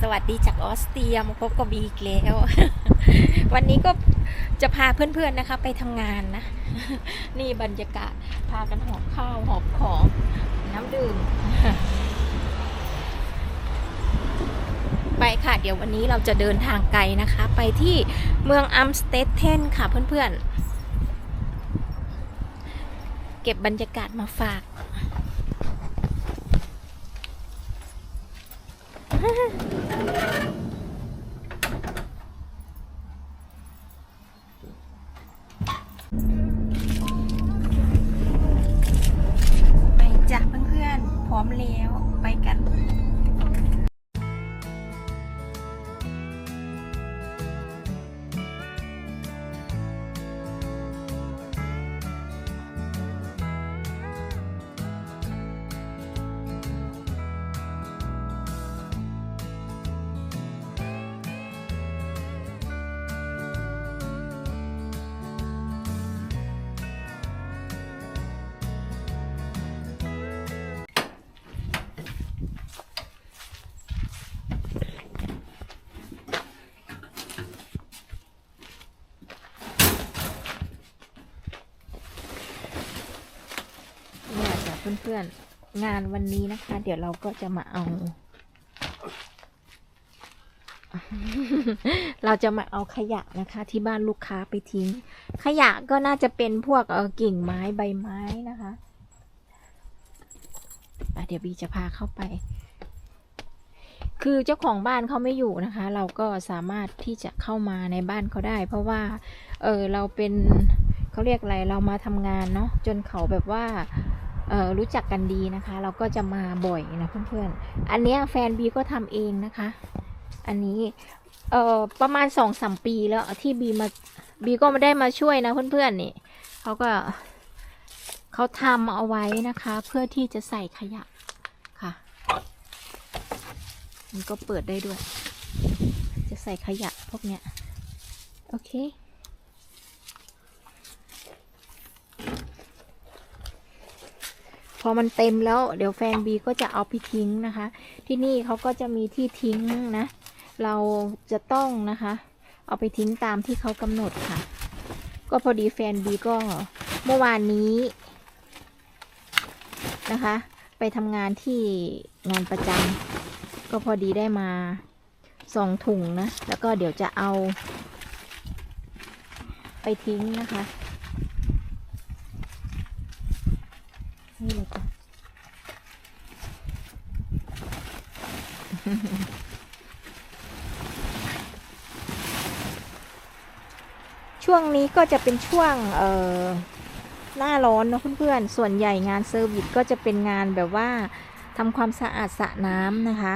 สวัสดีจากออสเตรียมาพบกับบีอีกแล้ว วันนี้ก็จะพาเพื่อนๆนะคะ ไปทำงานนะ นี่บรรยากาศพากันหอบข้าวหอบของน้ำดื่ม ไปค่ะ เดี๋ยววันนี้เราจะเดินทางไกลนะคะ ไปที่เมืองอัมสเตดเทนค่ะเพื่อนๆ เก็บบรรยากาศมาฝาก ไปจ้ะเพื่อนๆพร้อมแล้ว เนี่ยจ้ะเพื่อนๆ งานวันนี้นะคะ เดี๋ยวเราก็จะมาเอา เราจะมาเอาขยะนะคะ ที่บ้านลูกค้าไปทิ้ง ขยะก็น่าจะเป็นพวกเออกิ่งไม้ใบไม้นะคะเดี๋ยวบีจะพาเข้าไป คือเจ้าของบ้านเขาไม่อยู่นะคะ เราก็สามารถที่จะเข้ามาในบ้านเขาได้ เพราะว่า เออเราเป็นเขาเรียกอะไรเรามาทำงานเนาะจนเขาแบบว่า รู้จักกันดีนะคะ เราก็จะมาบ่อยนะเพื่อนๆ อันเนี้ยแฟนบีก็ทำเองนะคะ อันนี้เออประมาณสองสามปีแล้วที่บีมาบีก็ไม่ได้มาช่วยนะเพื่อนๆนี่เขาก็เขาทำเอาไว้นะคะ เพื่อที่จะใส่ขยะค่ะ มันก็เปิดได้ด้วย จะใส่ขยะพวกเนี้ย โอเค พอมันเต็มแล้วเดี๋ยวแฟนบีก็จะเอาไปทิ้งนะคะ ที่นี่เขาก็จะมีที่ทิ้งนะ เราจะต้องนะคะ เอาไปทิ้งตามที่เขากำหนดค่ะ ก็พอดีแฟนบีก็เมื่อวานนี้นะคะ ไปทำงานที่งานประจำก็พอดีได้มาสองถุงนะ แล้วก็เดี๋ยวจะเอาไปทิ้งนะคะ นี่เลยจ้ะช่วงนี้ก็จะเป็นช่วงเอ่อหน้าร้อนเนะเพื่อนๆ ส่วนใหญ่งานเซอร์วิสก็จะเป็นงานแบบว่าทำความสะอาดสระน้ำนะคะ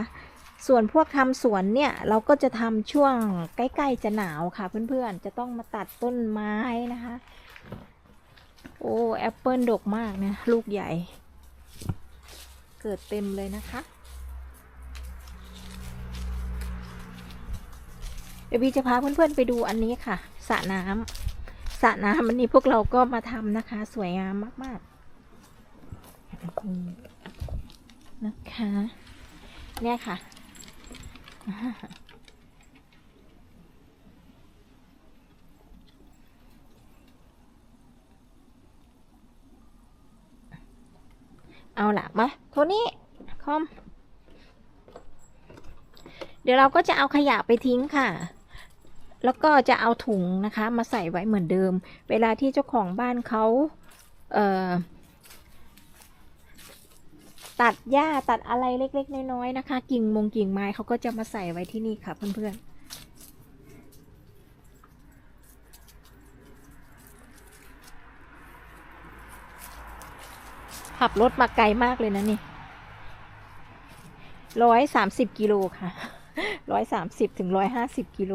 ส่วนพวกทำสวนเนี่ยเราก็จะทำช่วงใกล้ๆจะหนาวค่ะเพื่อนๆ จะต้องมาตัดต้นไม้นะคะ โอ้แอปเปิลดกมากนะลูกใหญ่ เกิดเต็มเลยนะคะ เดี๋ยวบีจะพาเพื่อนๆไปดูอันนี้ค่ะสระน้ำสระน้ำอันนี้พวกเราก็มาทำนะคะ สวยงามมากๆนะคะ เนี่ยค่ะ เอาล่ะมาโทนี่คอม เดี๋ยวเราก็จะเอาขยะไปทิ้งค่ะ แล้วก็จะเอาถุงนะคะ มาใส่ไว้เหมือนเดิม เวลาที่เจ้าของบ้านเขาเอ่อตัดหญ้าตัดอะไรเล็ก ๆ น้อยๆนะคะ กิ่งมงกิ่งไม้เขาก็จะมาใส่ไว้ที่นี่ค่ะเพื่อนๆ ขับรถมาไกลมากเลยนะนี่ร้อยสามสิบกิโลค่ะร้อยสามสิบถึงร้อยห้าสิบกิโล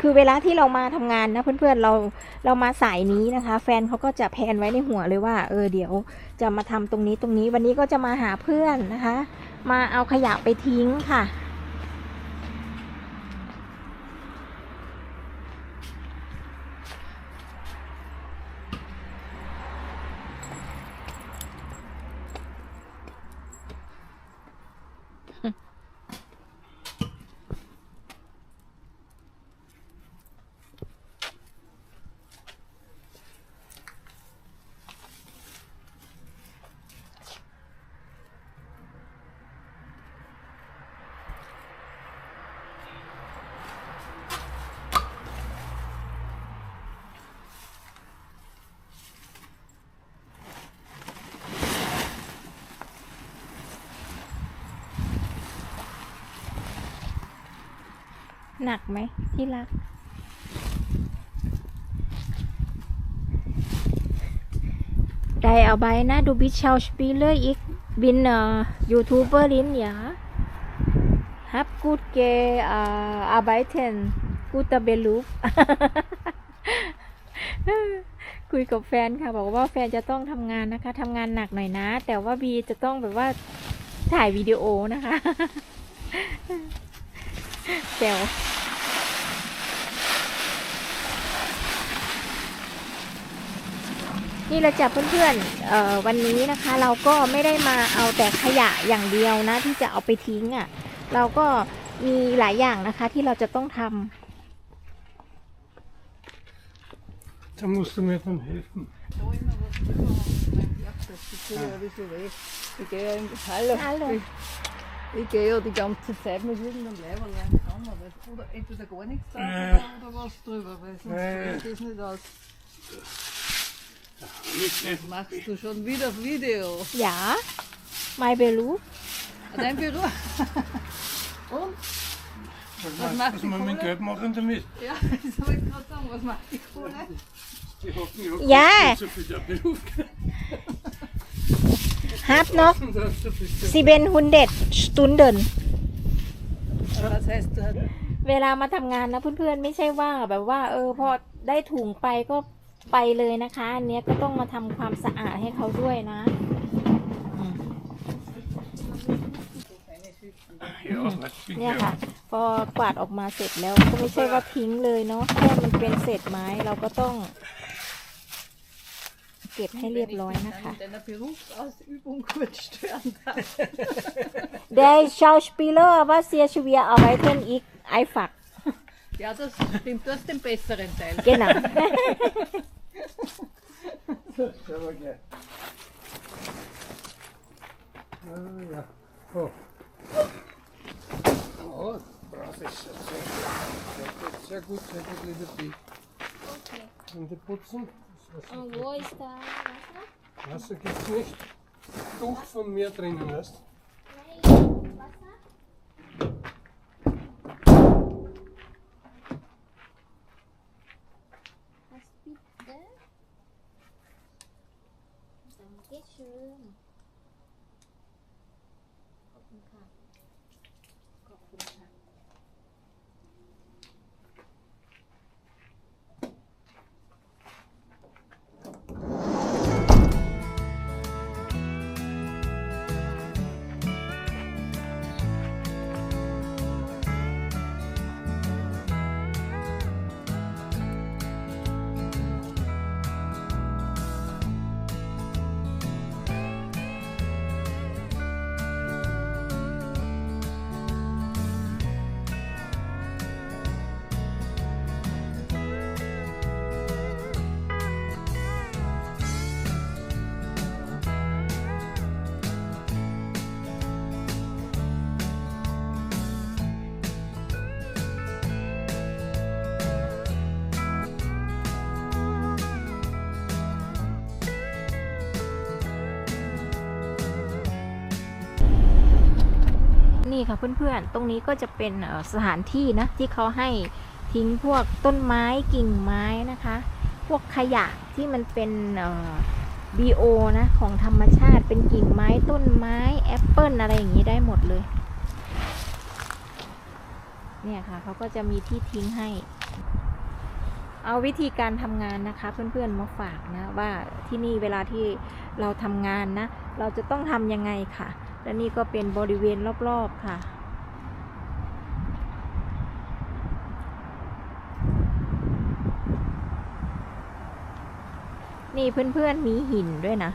คือเวลาที่เรามาทำงานนะเพื่อนๆเราเรามาสายนี้นะคะ แฟนเขาก็จะแพนไว้ในหัวเลยว่า เออเดี๋ยวจะมาทำตรงนี้ตรงนี้วันนี้ก็จะมาหาเพื่อนนะคะ มาเอาขยะไปทิ้งค่ะ หนักไหมที่รัก Dabei, ne? Du bist Schauspieler, ich bin äh, YouTuberin, ja. Hab gut gearbeitet, guter Beruf. คุยกับแฟนค่ะ บอกว่าแฟนจะต้องทำงานนะคะทำงานหนักหน่อยนะ แต่ว่าบีจะต้องแบบว่าถ่ายวิดีโอนะคะเซล นี่เราจับเพื่อนๆเอ่อวันนี้นะคะ เราก็ไม่ได้มาเอาแต่ขยะอย่างเดียวนะ ที่จะเอาไปทิ้งอะ่ะ เราก็มีหลายอย่างนะคะที่เราจะต้องทำ Da musst du mir dann helfen. Ja, das ist ja weh. Ich gehe ja in Hallo. Hallo. Ich, ich gehe ja die ganze Zeit mit irgendeinem Leiber lang dran, aber oder entweder gar nichts drauf Ja. oder, oder was drüber, weil sonst Ja. geht das nicht aus. Nicht, Machst du schon wieder Video? Ja, mein Beruf. Dein Büro? Und? was, macht was die wir mit Kohle? Geld machen damit? Ja, das wollte ich gerade sagen. Was macht die Kohle? Die hoffen, ich hab Ja. nicht so viel der Beruf Hab noch Und dann so viel der 700 Stunden Was heißt, du hast เวลามาทำงานนะเพื่อนๆ ไม่ใช่ว่าแบบว่า เออพอได้ถุงไปก็ ไปเลยนะคะ อันเนี้ยก็ต้องมาทำความสะอาดให้เขาด้วยนะอืม Ja, natürlich. เนี่ย Ja. ค่ะ พอกวาดออกมาเสร็จแล้วก็ไม่ใช่ว่าทิ้งเลยเนาะแค่มันเป็นเศษไม้เราก็ต้อง เก็บให้เรียบร้อยนะคะ in deiner Berufsausübung kurz stören darf. Der Schauspieler war sehr schwer arbeiten ich einfach Ja, das stimmt. Du hast den besseren Teil. genau Selber gleich. Ah, ja. Oh. Oh, brav ist das. Sehr gut, sehr gut, sehr gut, liebe Bi. Hände putzen. Das Wasser, wo ist da Wasser gibt's nicht. Tuch von mir drinnen, weißt Was ค่ะเพื่อนๆ ตรงนี้ก็จะเป็นสถานที่นะที่เขาให้ทิ้งพวกต้นไม้กิ่งไม้นะคะ พวกขยะที่มันเป็นบีโอนะของธรรมชาติเป็นกิ่งไม้ต้นไม้แอปเปิลอะไรอย่างนี้ได้หมดเลย เนี่ยค่ะเขาก็จะมีที่ทิ้งให้ เอาวิธีการทำงานนะคะเพื่อนๆมาฝากนะว่าที่นี่เวลาที่เราทำงานนะ เราจะต้องทำยังไงค่ะ และนี่ก็เป็นบริเวณรอบๆค่ะ นี่เพื่อนๆมีหินด้วยนะ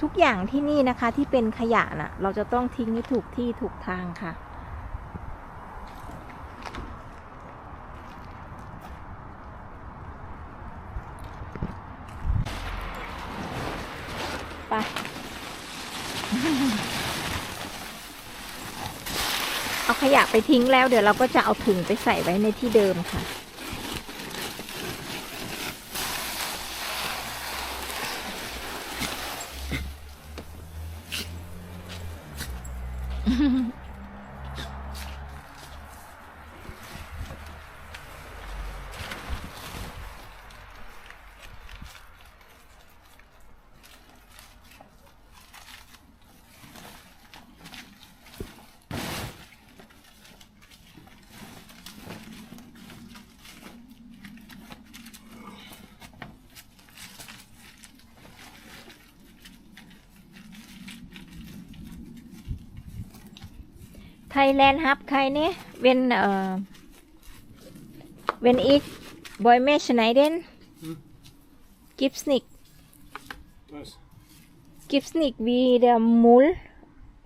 ทุกอย่างที่นี่นะคะที่เป็นขยะน่ะ เราจะต้องทิ้งให้ถูกที่ถูกทางค่ะ ไปเอาขยะไปทิ้งแล้วเดี๋ยวเราก็จะเอาถุงไปใส่ไว้ในที่เดิมค่ะ ไทยแลนด์ฮับใครเนี่ยเวนเอ่อเวนอีกบอยเมชไนเดนกิฟสนิก Was? Gibt's nicht wie der Mull?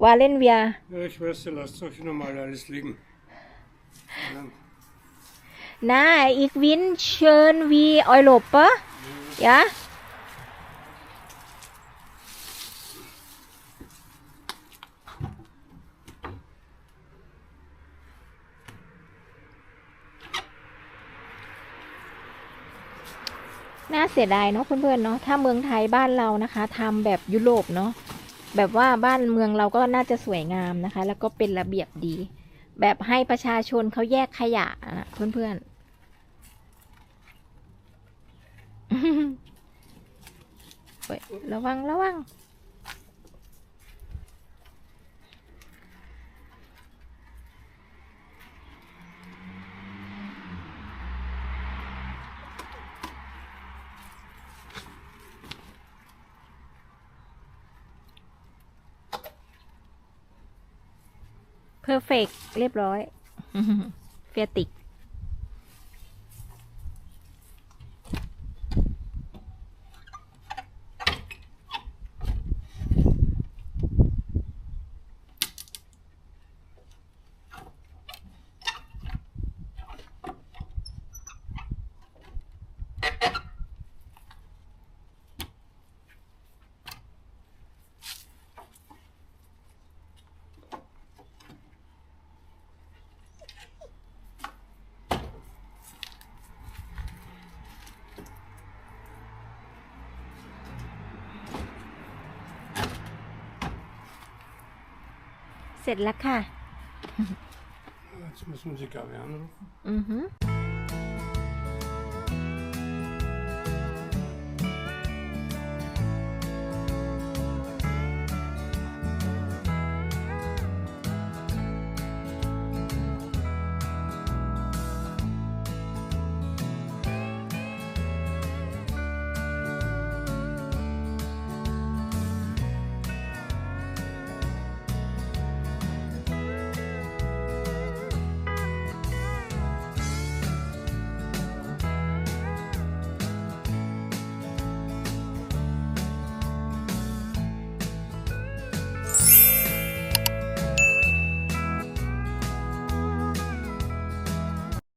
Wollen wir? Ja, ich weiß, ihr lasst euch normal alles liegen. Na, ich bin schön wie Europa. Ja? น่าเสียดายเนาะเพื่อนๆเนาะถ้าเมืองไทยบ้านเรานะคะทำแบบยุโรปเนาะแบบว่าบ้านเมืองเราก็น่าจะสวยงามนะคะ แล้วก็เป็นระเบียบดี แบบให้ประชาชนเขาแยกขยะนะเพื่อนๆเฮ้ยระวังระวัง เพอร์เฟกเรียบร้อย เฟียติก เสร็จแล้วค่ะ Jetzt müssen wir sie Gabi anrufen. อือหือ